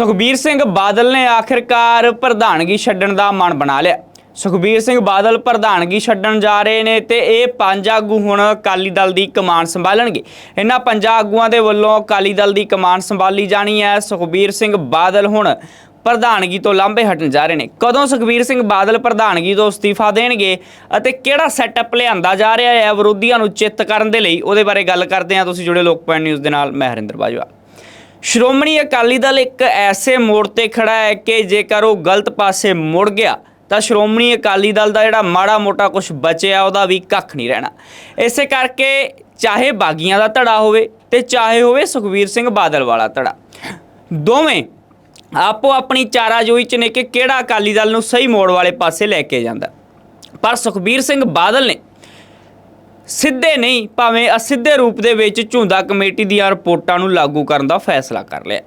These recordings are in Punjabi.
ਸੁਖਬੀਰ ਸਿੰਘ ਬਾਦਲ ਨੇ ਆਖਿਰਕਾਰ ਪ੍ਰਧਾਨਗੀ ਛੱਡਣ ਦਾ ਮਨ ਬਣਾ ਲਿਆ। ਸੁਖਬੀਰ ਸਿੰਘ ਬਾਦਲ ਪ੍ਰਧਾਨਗੀ ਛੱਡਣ ਜਾ ਰਹੇ ਨੇ ਤੇ ਇਹ ਪੰਜ ਆਗੂ ਹੁਣ ਅਕਾਲੀ ਦਲ ਦੀ ਕਮਾਨ ਸੰਭਾਲਣਗੇ। ਇਹਨਾਂ ਪੰਜਾਂ ਆਗੂਆਂ ਦੇ ਵੱਲੋਂ ਅਕਾਲੀ ਦਲ ਦੀ ਕਮਾਨ ਸੰਭਾਲੀ ਜਾਣੀ ਹੈ। ਸੁਖਬੀਰ ਸਿੰਘ ਬਾਦਲ ਹੁਣ ਪ੍ਰਧਾਨਗੀ ਤੋਂ ਲਾਂਭੇ ਹਟਣ ਜਾ ਰਹੇ ਨੇ। ਕਦੋਂ ਸੁਖਬੀਰ ਸਿੰਘ ਬਾਦਲ ਪ੍ਰਧਾਨਗੀ ਤੋਂ ਅਸਤੀਫਾ ਦੇਣਗੇ ਅਤੇ ਕਿਹੜਾ ਸੈਟਅਪ ਲਿਆਂਦਾ ਜਾ ਰਿਹਾ ਹੈ ਵਿਰੋਧੀਆਂ ਨੂੰ ਚਿੱਤ ਕਰਨ ਦੇ ਲਈ, ਉਹਦੇ ਬਾਰੇ ਗੱਲ ਕਰਦੇ ਹਾਂ। ਤੁਸੀਂ ਜੁੜੇ ਲੋਕ ਪੁਆਇੰਟ ਨਿਊਜ਼ ਦੇ ਨਾਲ, ਮੈਂ ਹਰਿੰਦਰ ਬਾਜਵਾ। ਸ਼੍ਰੋਮਣੀ ਅਕਾਲੀ ਦਲ ਇੱਕ ਐਸੇ ਮੋੜ ਤੇ ਖੜਾ ਹੈ ਕਿ ਜੇਕਰ ਉਹ ਗਲਤ ਪਾਸੇ ਮੁੜ ਗਿਆ, ਤਾਂ ਸ਼੍ਰੋਮਣੀ ਅਕਾਲੀ ਦਲ ਦਾ ਜਿਹੜਾ ਮਾੜਾ ਮੋਟਾ ਕੁਝ ਬਚਿਆ, ਉਹਦਾ ਵੀ ਕੱਖ ਨਹੀਂ ਰਹਿਣਾ। ਇਸੇ ਕਰਕੇ ਚਾਹੇ ਬਾਗੀਆਂ ਦਾ ਧੜਾ ਹੋਵੇ ਤੇ ਚਾਹੇ ਹੋਵੇ ਸੁਖਵੀਰ ਸਿੰਘ ਬਾਦਲ ਵਾਲਾ ਧੜਾ। ਦੋਵੇਂ ਆਪੋ ਆਪਣੀ ਚਾਰਾਜੋਈ ਚ ਨੇ ਕਿ ਕਿਹੜਾ ਅਕਾਲੀ ਦਲ ਨੂੰ ਸਹੀ ਮੋੜ ਵਾਲੇ ਪਾਸੇ ਲੈ ਕੇ ਜਾਂਦਾ। ਪਰ ਸੁਖਬੀਰ ਸਿੰਘ ਬਾਦਲ ਨੇ ਸਿੱਧੇ ਨਹੀਂ, ਭਾਵੇਂ ਅਸਿੱਧੇ ਰੂਪ ਦੇ ਵਿੱਚ ਝੁੰਦਾ ਕਮੇਟੀ ਦੀਆਂ ਰਿਪੋਰਟਾਂ ਨੂੰ ਲਾਗੂ ਕਰਨ ਦਾ ਫੈਸਲਾ ਕਰ ਲਿਆ।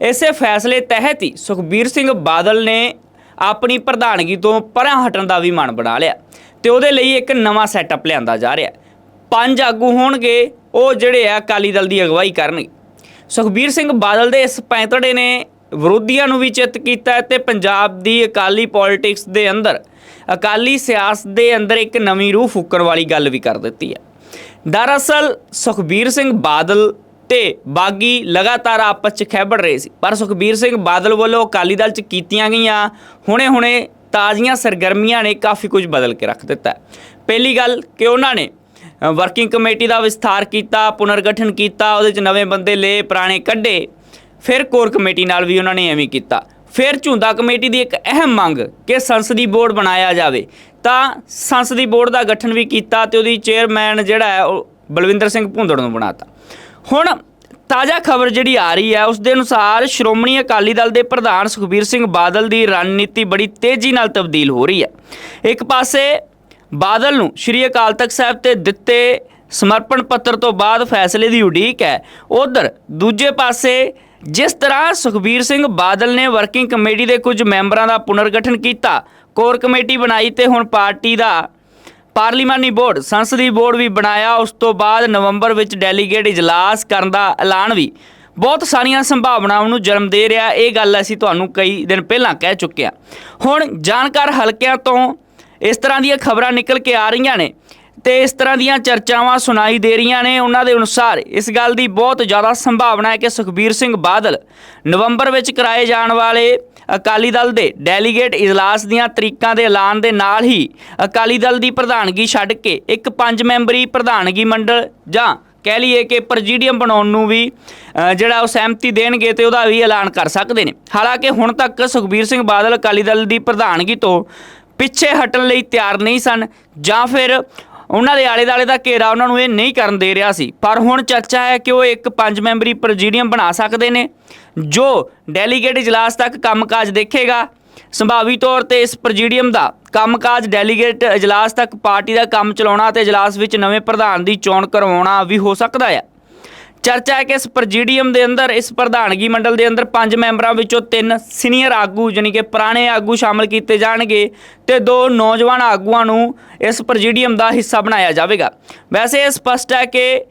ਇਸੇ ਫੈਸਲੇ ਤਹਿਤ ਹੀ ਸੁਖਬੀਰ ਸਿੰਘ ਬਾਦਲ ਨੇ ਆਪਣੀ ਪ੍ਰਧਾਨਗੀ ਤੋਂ ਪਰਾਂ ਹਟਣ ਦਾ ਵੀ ਮਨ ਬਣਾ ਲਿਆ ਤੇ ਉਹਦੇ ਲਈ ਇੱਕ ਨਵਾਂ ਸੈਟਅਪ ਲਿਆਂਦਾ ਜਾ ਰਿਹਾ। ਪੰਜ ਆਗੂ ਹੋਣਗੇ, ਉਹ ਜਿਹੜੇ ਆ ਅਕਾਲੀ ਦਲ ਦੀ ਅਗਵਾਈ ਕਰਨਗੇ। ਸੁਖਬੀਰ ਸਿੰਘ ਬਾਦਲ ਦੇ ਇਸ ਪੈਂਤੜੇ ਨੇ ਵਿਰੋਧੀਆਂ ਨੂੰ ਵੀ ਚਿੱਤ ਕੀਤਾ ਹੈ ਤੇ ਪੰਜਾਬ ਦੀ ਅਕਾਲੀ ਪੋਲਿਟਿਕਸ ਦੇ ਅੰਦਰ ਅਕਾਲੀ ਸਿਆਸਤ ਦੇ ਅੰਦਰ ਇੱਕ ਨਵੀਂ ਰੂਹ ਫੂਕਣ ਵਾਲੀ ਗੱਲ ਵੀ ਕਰ ਦਿੱਤੀ ਹੈ। ਦਰਅਸਲ ਸੁਖਬੀਰ ਸਿੰਘ ਬਾਦਲ ਤੇ ਬਾਗੀ ਲਗਾਤਾਰ ਆਪਸ 'ਚ ਖੈਬੜ ਰਹੇ ਸੀ। ਪਰ ਸੁਖਬੀਰ ਸਿੰਘ ਬਾਦਲ ਵੱਲੋਂ ਅਕਾਲੀ ਦਲ 'ਚ ਕੀਤੀਆਂ ਗਈਆਂ ਹੁਣੇ-ਹੁਣੇ ਤਾਜ਼ੀਆਂ ਸਰਗਰਮੀਆਂ ਨੇ ਕਾਫੀ ਕੁਝ ਬਦਲ ਕੇ ਰੱਖ ਦਿੱਤਾ ਪਹਿਲੀ ਗੱਲ ਕਿ ਉਹਨਾਂ ਨੇ ਵਰਕਿੰਗ ਕਮੇਟੀ ਦਾ ਵਿਸਥਾਰ ਕੀਤਾ, ਪੁਨਰਗਠਨ ਕੀਤਾ, ਉਹਦੇ 'ਚ ਨਵੇਂ ਬੰਦੇ ਲਏ, ਪੁਰਾਣੇ ਕੱਢੇ, ਫਿਰ ਕੋਰ ਕਮੇਟੀ ਨਾਲ ਵੀ ਉਹਨਾਂ ਨੇ ਐਵੇਂ ਕੀਤਾ। ਫਿਰ ਝੁੰਦਾ ਕਮੇਟੀ ਦੀ ਇੱਕ ਅਹਿਮ ਮੰਗ ਕਿ ਸੰਸਦੀ ਬੋਰਡ ਬਣਾਇਆ ਜਾਵੇ। ਤਾਂ ਸੰਸਦੀ ਬੋਰਡ ਦਾ ਗਠਨ ਵੀ ਕੀਤਾ ਤੇ ਉਹਦੀ ਚੇਅਰਮੈਨ ਜਿਹੜਾ ਹੈ ਉਹ ਬਲਵਿੰਦਰ ਸਿੰਘ ਭੁੰਦੜ ਨੂੰ ਬਣਾਤਾ। ਹੁਣ ਤਾਜ਼ਾ ਖਬਰ ਜਿਹੜੀ ਆ ਰਹੀ ਹੈ, ਉਸ ਦੇ ਅਨੁਸਾਰ ਸ਼੍ਰੋਮਣੀ ਅਕਾਲੀ ਦਲ ਦੇ ਪ੍ਰਧਾਨ ਸੁਖਬੀਰ ਸਿੰਘ ਬਾਦਲ ਦੀ ਰਣਨੀਤੀ ਬੜੀ ਤੇਜ਼ੀ ਨਾਲ ਤਬਦੀਲ ਹੋ ਰਹੀ ਹੈ। ਇੱਕ ਪਾਸੇ ਬਾਦਲ ਨੂੰ ਸ਼੍ਰੀ ਅਕਾਲ ਤਖਤ ਸਾਹਿਬ ਤੇ ਦਿੱਤੇ ਸਮਰਪਣ ਪੱਤਰ ਤੋਂ ਬਾਅਦ ਫੈਸਲੇ ਦੀ ਉਡੀਕ ਹੈ, ਉਧਰ ਦੂਜੇ ਪਾਸੇ ਜਿਸ ਤਰ੍ਹਾਂ ਸੁਖਬੀਰ ਸਿੰਘ ਬਾਦਲ ਨੇ ਵਰਕਿੰਗ ਕਮੇਟੀ ਦੇ ਕੁਝ ਮੈਂਬਰਾਂ ਦਾ ਪੁਨਰਗਠਨ ਕੀਤਾ ਕੋਰ ਕਮੇਟੀ ਬਣਾਈ ਤੇ ਹੁਣ ਪਾਰਟੀ ਦਾ ਪਾਰਲੀਮਾਨੀ ਬੋਰਡ, ਸੰਸਦੀ ਬੋਰਡ ਵੀ ਬਣਾਇਆ, ਉਸ ਤੋਂ ਬਾਅਦ ਨਵੰਬਰ ਵਿੱਚ ਡੈਲੀਗੇਟ ਇਜਲਾਸ ਕਰਨ ਦਾ ਐਲਾਨ ਵੀ। ਬਹੁਤ ਸਾਰੀਆਂ ਸੰਭਾਵਨਾਵਾਂ ਨੂੰ ਜਨਮ ਦੇ ਰਿਹਾ, ਇਹ ਗੱਲ ਅਸੀਂ ਤੁਹਾਨੂੰ ਕਈ ਦਿਨ ਪਹਿਲਾਂ ਕਹਿ ਚੁੱਕੇ ਹਾਂ। ਹੁਣ ਜਾਣਕਾਰ ਹਲਕਿਆਂ ਤੋਂ ਇਸ ਤਰ੍ਹਾਂ ਦੀਆਂ ਖਬਰਾਂ ਨਿਕਲ ਕੇ ਆ ਰਹੀਆਂ ਨੇ। ਤੇ ਇਸ ਤਰ੍ਹਾਂ ਦੀਆਂ ਚਰਚਾਵਾਂ ਸੁਣਾਈ ਦੇ ਰਹੀਆਂ ਨੇ ਉਹਨਾਂ ਦੇ ਅਨੁਸਾਰ, ਇਸ ਗੱਲ ਦੀ ਬਹੁਤ ਜ਼ਿਆਦਾ ਸੰਭਾਵਨਾ ਹੈ ਕਿ ਸੁਖਬੀਰ ਸਿੰਘ ਬਾਦਲ ਨਵੰਬਰ ਵਿੱਚ ਕਰਾਏ ਜਾਣ ਵਾਲੇ ਅਕਾਲੀ ਦਲ ਦੇ ਡੈਲੀਗੇਟ ਇਜਲਾਸ ਦੀਆਂ ਤਰੀਕਾਂ ਦੇ ਐਲਾਨ ਦੇ ਨਾਲ ਹੀ ਅਕਾਲੀ ਦਲ ਦੀ ਪ੍ਰਧਾਨਗੀ ਛੱਡ ਕੇ ਇੱਕ ਪੰਜ ਮੈਂਬਰੀ ਪ੍ਰਧਾਨਗੀ ਮੰਡਲ ਜਾਂ ਕਹਿ ਲਈਏ ਕਿ ਪ੍ਰੈਜ਼ੀਡੀਅਮ ਬਣਾਉਣ ਨੂੰ ਵੀ ਜਿਹੜਾ ਉਹ ਸਹਿਮਤੀ ਦੇਣਗੇ ਤੇ ਉਹਦਾ ਵੀ ਐਲਾਨ ਕਰ ਸਕਦੇ ਨੇ। ਹਾਲਾਂਕਿ ਹੁਣ ਤੱਕ ਸੁਖਬੀਰ ਸਿੰਘ ਬਾਦਲ ਅਕਾਲੀ ਦਲ ਦੀ ਪ੍ਰਧਾਨਗੀ ਤੋਂ ਪਿੱਛੇ ਹਟਣ ਲਈ ਤਿਆਰ ਨਹੀਂ ਸਨ ਜਾਂ ਫਿਰ ਉਹਨਾਂ ਦੇ ਆਲੇ ਦਾਲੇ ਦਾ ਘੇਰਾ ਉਹਨਾਂ ਨੂੰ ਇਹ ਨਹੀਂ ਕਰਨ ਦੇ ਰਿਹਾ ਸੀ। ਪਰ ਹੁਣ ਚਰਚਾ ਹੈ ਕਿ ਉਹ ਇੱਕ ਪੰਜ ਮੈਂਬਰੀ ਪ੍ਰੈਜ਼ੀਡੀਅਮ ਬਣਾ ਸਕਦੇ ਨੇ, ਜੋ ਡੈਲੀਗੇਟ ਇਜਲਾਸ ਤੱਕ ਕੰਮਕਾਜ ਦੇਖੇਗਾ। ਸੰਭਾਵੀ ਤੌਰ ਤੇ ਇਸ ਪ੍ਰੈਜ਼ੀਡੀਅਮ ਦਾ ਕੰਮਕਾਜ ਡੈਲੀਗੇਟ ਇਜਲਾਸ ਤੱਕ ਪਾਰਟੀ ਦਾ ਕੰਮ ਚਲਾਉਣਾ ਤੇ ਇਜਲਾਸ ਵਿੱਚ ਨਵੇਂ ਪ੍ਰਧਾਨ ਦੀ ਚੋਣ ਕਰਵਾਉਣਾ ਵੀ ਹੋ ਸਕਦਾ ਹੈ। ਚਰਚਾ ਹੈ ਕਿ ਇਸ ਪ੍ਰੈਜ਼ੀਡੀਅਮ ਦੇ ਅੰਦਰ, ਇਸ ਪ੍ਰਧਾਨਗੀ ਮੰਡਲ ਦੇ ਅੰਦਰ ਪੰਜ ਮੈਂਬਰਾਂ ਵਿੱਚੋਂ ਤਿੰਨ ਸੀਨੀਅਰ ਆਗੂ ਯਾਨੀ ਕਿ ਪੁਰਾਣੇ ਆਗੂ ਸ਼ਾਮਲ ਕੀਤੇ ਜਾਣਗੇ ਤੇ ਦੋ ਨੌਜਵਾਨ ਆਗੂਆਂ ਨੂੰ ਇਸ ਪ੍ਰੈਜ਼ੀਡੀਅਮ ਦਾ ਹਿੱਸਾ ਬਣਾਇਆ ਜਾਵੇਗਾ। ਵੈਸੇ ਇਹ ਸਪਸ਼ਟ ਹੈ ਕਿ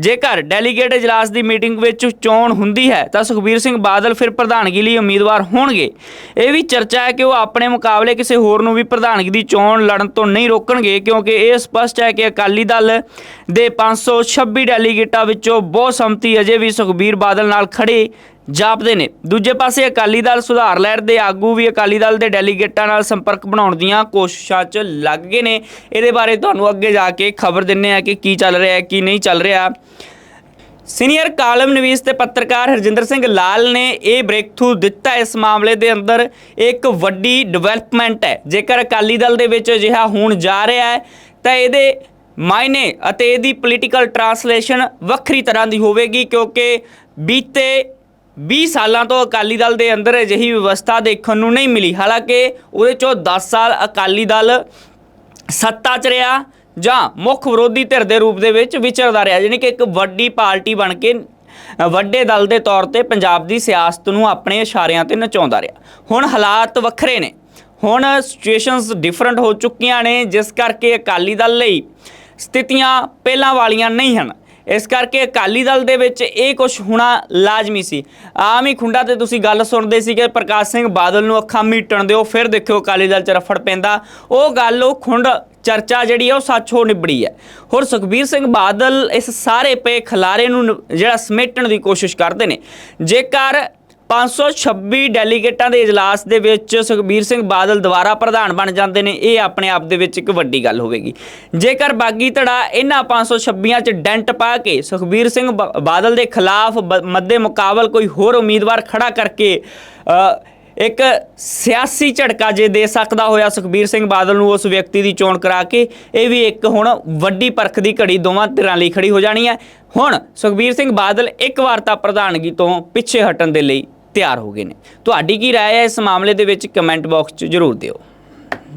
ਜੇਕਰ ਡੈਲੀਗੇਟ ਇਜਲਾਸ ਦੀ ਮੀਟਿੰਗ ਵਿੱਚ ਚੋਣ ਹੁੰਦੀ ਹੈ, ਤਾਂ ਸੁਖਬੀਰ ਸਿੰਘ ਬਾਦਲ ਫਿਰ ਪ੍ਰਧਾਨਗੀ ਲਈ ਉਮੀਦਵਾਰ ਹੋਣਗੇ। ਇਹ ਵੀ ਚਰਚਾ ਹੈ ਕਿ ਉਹ ਆਪਣੇ ਮੁਕਾਬਲੇ ਕਿਸੇ ਹੋਰ ਨੂੰ ਵੀ ਪ੍ਰਧਾਨਗੀ ਦੀ ਚੋਣ ਲੜਨ ਤੋਂ ਨਹੀਂ ਰੋਕਣਗੇ, ਕਿਉਂਕਿ ਇਹ ਸਪਸ਼ਟ ਹੈ ਕਿ ਅਕਾਲੀ ਦਲ ਦੇ 526 ਡੈਲੀਗੇਟਾਂ ਵਿੱਚੋਂ ਬਹੁਤ ਸੰਮਤੀ ਅਜੇ ਵੀ ਸੁਖਬੀਰ ਬਾਦਲ ਨਾਲ ਖੜੇ ਜਾਪਦੇ ਨੇ। ਦੂਜੇ ਪਾਸੇ ਅਕਾਲੀ ਦਲ ਸੁਧਾਰ ਲਹਿਰ ਦੇ ਆਗੂ ਵੀ ਅਕਾਲੀ ਦਲ ਦੇ ਡੈਲੀਗੇਟਾਂ ਨਾਲ ਸੰਪਰਕ ਬਣਾਉਣ ਦੀਆਂ ਕੋਸ਼ਿਸ਼ਾਂ 'ਚ ਲੱਗ ਗਏ ਨੇ। ਇਹਦੇ ਬਾਰੇ ਤੁਹਾਨੂੰ ਅੱਗੇ ਜਾ ਕੇ ਖਬਰ ਦਿੰਨੇ ਆ ਕਿ ਕੀ ਚੱਲ ਰਿਹਾ ਹੈ, ਕੀ ਨਹੀਂ ਚੱਲ ਰਿਹਾ। ਸੀਨੀਅਰ ਕਾਲਮ ਨਵੀਸ ਤੇ ਪੱਤਰਕਾਰ ਹਰਜਿੰਦਰ ਸਿੰਘ ਲਾਲ ਨੇ ਇਹ ਬ੍ਰੇਕ ਥਰੂ ਦਿੱਤਾ। ਇਸ ਮਾਮਲੇ ਦੇ ਅੰਦਰ ਇੱਕ ਵੱਡੀ ਡਿਵੈਲਪਮੈਂਟ ਹੈ। ਜੇਕਰ ਅਕਾਲੀ ਦਲ ਦੇ ਵਿੱਚ ਅਜਿਹਾ ਹੋਣ ਜਾ ਰਿਹਾ ਹੈ, ਤਾਂ ਇਹਦੇ ਮਾਇਨੇ ਅਤੇ ਇਹਦੀ ਪੋਲੀਟੀਕਲ ਟਰਾਂਸਲੇਸ਼ਨ ਵੱਖਰੀ ਤਰ੍ਹਾਂ ਦੀ ਹੋਵੇਗੀ, ਕਿਉਂਕਿ ਬੀਤੇ 20 ਸਾਲਾਂ ਤੋਂ ਅਕਾਲੀ ਦਲ ਦੇ ਅੰਦਰ ਅਜਿਹੀ ਵਿਵਸਥਾ ਦੇਖਣ ਨੂੰ ਨਹੀਂ ਮਿਲੀ। ਹਾਲਾਂਕਿ ਉਹਦੇ ਚੋਂ 10 ਸਾਲ ਅਕਾਲੀ ਦਲ ਸੱਤਾ 'ਚ ਰਿਹਾ ਜਾਂ ਮੁੱਖ ਵਿਰੋਧੀ ਧਿਰ ਦੇ ਰੂਪ ਦੇ ਵਿੱਚ ਵਿਚਰਦਾ ਰਿਹਾ, ਯਾਨੀ ਕਿ ਇੱਕ ਵੱਡੀ ਪਾਰਟੀ ਬਣ ਕੇ ਵੱਡੇ ਦਲ ਦੇ ਤੌਰ ਤੇ ਪੰਜਾਬ ਦੀ ਸਿਆਸਤ ਨੂੰ ਆਪਣੇ ਇਸ਼ਾਰਿਆਂ ਤੇ ਨਚਾਉਂਦਾ ਰਿਹਾ। ਹੁਣ ਹਾਲਾਤ ਵੱਖਰੇ ਨੇ। ਹੁਣ ਸਿਚੁਏਸ਼ਨਸ ਡਿਫਰੈਂਟ ਹੋ ਚੁੱਕੀਆਂ ਨੇ, ਜਿਸ ਕਰਕੇ ਅਕਾਲੀ ਦਲ ਲਈ ਸਥਿਤੀਆਂ ਪਹਿਲਾਂ ਵਾਲੀਆਂ ਨਹੀਂ ਹਨ। ਇਸ ਕਰਕੇ ਅਕਾਲੀ ਦਲ ਦੇ ਵਿੱਚ ਇਹ ਕੁਝ ਹੋਣਾ ਲਾਜ਼ਮੀ ਸੀ। ਆਮ ਹੀ ਖੁੰਡਾ ਤੇ ਤੁਸੀਂ ਗੱਲ ਸੁਣਦੇ ਸੀ ਕਿ ਪ੍ਰਕਾਸ਼ ਸਿੰਘ ਬਾਦਲ ਨੂੰ ਅੱਖਾਂ ਮੀਟਣ ਦਿਓ, ਫਿਰ ਦੇਖਿਓ ਅਕਾਲੀ ਦਲ ਚ ਰਫੜ ਪੈਂਦਾ। ਉਹ ਗੱਲ, ਉਹ ਖੁੰਡ ਚਰਚਾ ਜਿਹੜੀ ਹੈ ਉਹ ਸੱਚ ਹੋ ਨਿਬੜੀ ਹੈ ਹੋਰ ਸੁਖਬੀਰ ਸਿੰਘ ਬਾਦਲ ਇਸ ਸਾਰੇ ਪਏ ਖਲਾਰੇ ਨੂੰ ਨ- ਜਿਹੜਾ ਸਮੇਟਣ ਦੀ ਕੋਸ਼ਿਸ਼ ਕਰਦੇ ਨੇ। ਜੇਕਰ 526 ਡੈਲੀਗੇਟਾਂ ਦੇ ਇਜਲਾਸ ਦੇ ਵਿੱਚ ਸੁਖਬੀਰ ਸਿੰਘ ਬਾਦਲ ਦੁਬਾਰਾ ਪ੍ਰਧਾਨ ਬਣ ਜਾਂਦੇ ਨੇ, ਇਹ ਆਪਣੇ ਆਪ ਦੇ ਵਿੱਚ ਇੱਕ ਵੱਡੀ ਗੱਲ ਹੋਵੇਗੀ। ਜੇਕਰ ਬਾਗੀ ਧੜਾ ਇਹਨਾਂ 526 ਚ ਡੈਂਟ ਪਾ ਕੇ ਸੁਖਬੀਰ ਸਿੰਘ ਬ- ਬਾਦਲ ਦੇ ਖਿਲਾਫ ਬ- ਮੱਦੇ ਮੁਕਾਬਲ ਕੋਈ ਹੋਰ ਉਮੀਦਵਾਰ ਖੜਾ ਕਰਕੇ ਇੱਕ ਸਿਆਸੀ ਝਟਕਾ ਜੇ ਦੇ ਸਕਦਾ ਹੋਇਆ ਸੁਖਬੀਰ ਸਿੰਘ ਬਾਦਲ ਨੂੰ ਉਸ ਵਿਅਕਤੀ ਦੀ ਚੋਣ ਕਰਾ ਕੇ, ਇਹ ਵੀ ਇੱਕ ਹੁਣ ਵੱਡੀ ਪਰਖ ਦੀ ਘੜੀ ਦੋਵਾਂ ਧਿਰਾਂ ਲਈ ਖੜੀ ਹੋ ਜਾਣੀ ਹੈ। ਹੁਣ ਸੁਖਬੀਰ ਸਿੰਘ ਬਾਦਲ ਇੱਕ ਵਾਰ ਤਾਂ ਪ੍ਰਧਾਨਗੀ ਤੋਂ ਪਿੱਛੇ ਹਟਣ ਦੇ ਲਈ ਤਿਆਰ ਹੋ ਗਏ ਨੇ ਤੁਹਾਡੀ ਕੀ رائے ਹੈ ਇਸ ਮਾਮਲੇ ਦੇ ਵਿੱਚ ਕਮੈਂਟ ਬਾਕਸ 'ਚ ਜ਼ਰੂਰ ਦਿਓ